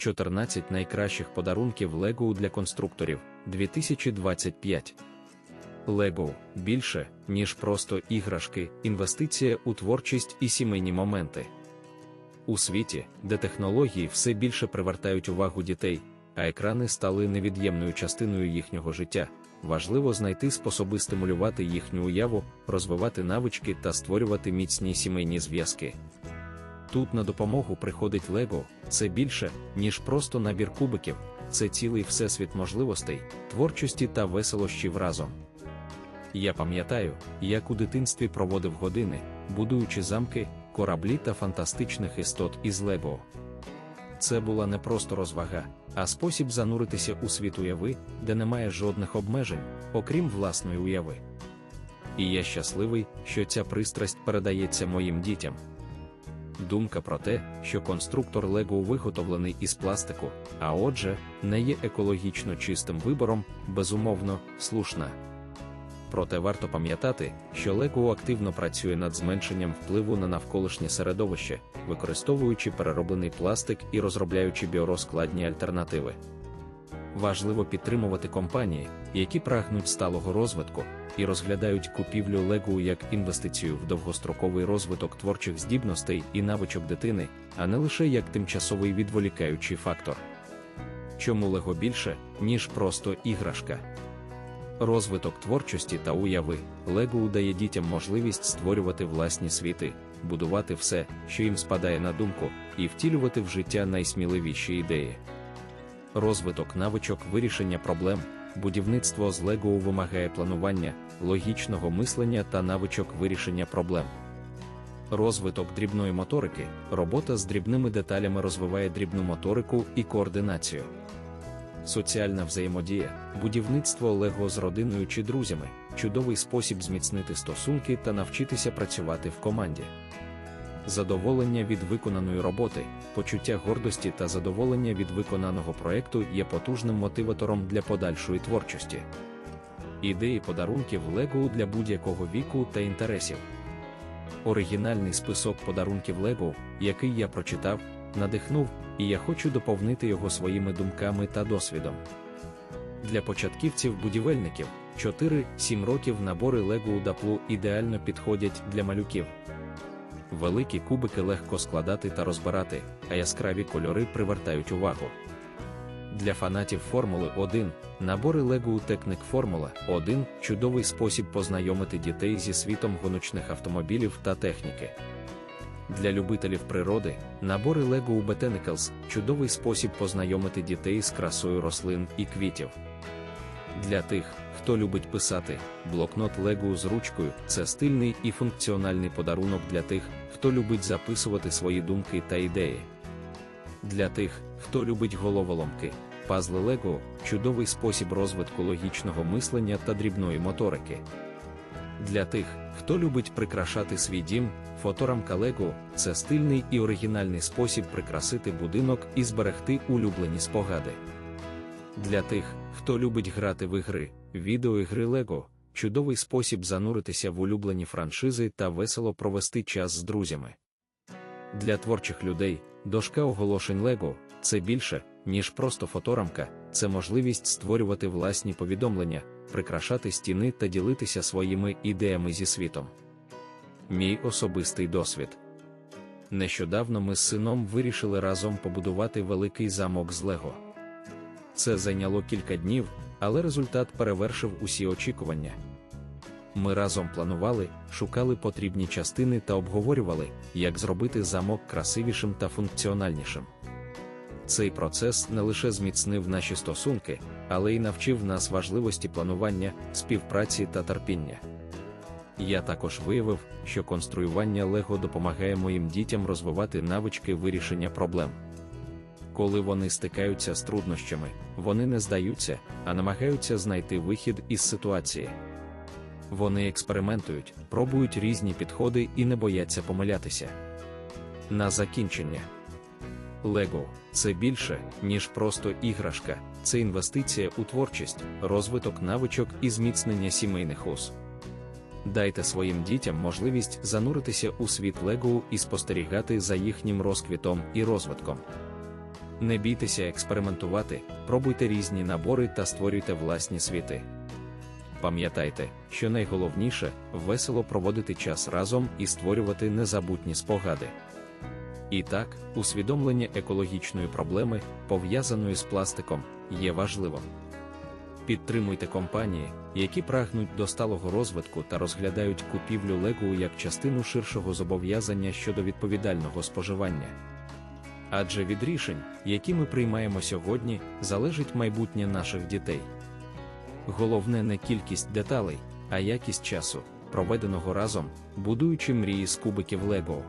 14 найкращих подарунків Лего для конструкторів 2025. Лего більше, ніж просто іграшки, інвестиція у творчість і сімейні моменти. У світі, де технології все більше привертають увагу дітей, а екрани стали невід'ємною частиною їхнього життя, важливо знайти способи стимулювати їхню уяву, розвивати навички та створювати міцні сімейні зв'язки. Тут на допомогу приходить Лего, це більше, ніж просто набір кубиків, це цілий всесвіт можливостей, творчості та веселощів разом. Я пам'ятаю, як у дитинстві проводив години, будуючи замки, кораблі та фантастичних істот із Лего. Це була не просто розвага, а спосіб зануритися у світ уяви, де немає жодних обмежень, окрім власної уяви. І я щасливий, що ця пристрасть передається моїм дітям. Думка про те, що конструктор Лего виготовлений із пластику, а отже, не є екологічно чистим вибором, безумовно, слушна. Проте варто пам'ятати, що Лего активно працює над зменшенням впливу на навколишнє середовище, використовуючи перероблений пластик і розробляючи біорозкладні альтернативи. Важливо підтримувати компанії, які прагнуть сталого розвитку і розглядають купівлю Лего як інвестицію в довгостроковий розвиток творчих здібностей і навичок дитини, а не лише як тимчасовий відволікаючий фактор. Чому Лего більше, ніж просто іграшка? Розвиток творчості та уяви Лего дає дітям можливість створювати власні світи, будувати все, що їм спадає на думку, і втілювати в життя найсміливіші ідеї. Розвиток навичок вирішення проблем, будівництво з Лего вимагає планування, логічного мислення та навичок вирішення проблем. Розвиток дрібної моторики, робота з дрібними деталями розвиває дрібну моторику і координацію. Соціальна взаємодія, будівництво Лего з родиною чи друзями чудовий спосіб зміцнити стосунки та навчитися працювати в команді. Задоволення від виконаної роботи, почуття гордості та задоволення від виконаного проекту є потужним мотиватором для подальшої творчості. Ідеї подарунків Лего для будь-якого віку та інтересів. Оригінальний список подарунків Лего, який я прочитав, надихнув, і я хочу доповнити його своїми думками та досвідом. Для початківців-будівельників 4-7 років набори Лего даплу ідеально підходять для малюків. Великі кубики легко складати та розбирати, а яскраві кольори привертають увагу. Для фанатів Формули 1 набори Lego Technic Формула 1 чудовий спосіб познайомити дітей зі світом гоночних автомобілів та техніки. Для любителів природи набори Lego Botanicals чудовий спосіб познайомити дітей з красою рослин і квітів. Для тих, хто любить писати, блокнот Lego з ручкою це стильний і функціональний подарунок для тих, хто любить записувати свої думки та ідеї. Для тих, хто любить головоломки, пазли Lego чудовий спосіб розвитку логічного мислення та дрібної моторики. Для тих, хто любить прикрашати свій дім, фоторамка Lego це стильний і оригінальний спосіб прикрасити будинок і зберегти улюблені спогади. Для тих, хто любить грати в ігри, відеоігри Lego чудовий спосіб зануритися в улюблені франшизи та весело провести час з друзями. Для творчих людей дошка оголошень Lego це більше, ніж просто фоторамка, це можливість створювати власні повідомлення, прикрашати стіни та ділитися своїми ідеями зі світом. Мій особистий досвід. Нещодавно ми з сином вирішили разом побудувати великий замок з Лего. Це зайняло кілька днів, але результат перевершив усі очікування. Ми разом планували, шукали потрібні частини та обговорювали, як зробити замок красивішим та функціональнішим. Цей процес не лише зміцнив наші стосунки, але й навчив нас важливості планування, співпраці та терпіння. Я також виявив, що конструювання Лего допомагає моїм дітям розвивати навички вирішення проблем. Коли вони стикаються з труднощами, вони не здаються, а намагаються знайти вихід із ситуації. Вони експериментують, пробують різні підходи і не бояться помилятися. На закінчення. Лего це більше, ніж просто іграшка, це інвестиція у творчість, розвиток навичок і зміцнення сімейних уз. Дайте своїм дітям можливість зануритися у світ Лего і спостерігати за їхнім розквітом і розвитком. Не бійтеся експериментувати, пробуйте різні набори та створюйте власні світи. Пам'ятайте, що найголовніше весело проводити час разом і створювати незабутні спогади. І так, усвідомлення екологічної проблеми, пов'язаної з пластиком, є важливим. Підтримуйте компанії, які прагнуть до сталого розвитку та розглядають купівлю Лего як частину ширшого зобов'язання щодо відповідального споживання. Адже від рішень, які ми приймаємо сьогодні, залежить майбутнє наших дітей. Головне не кількість деталей, а якість часу, проведеного разом, будуючи мрії з кубиків Лего.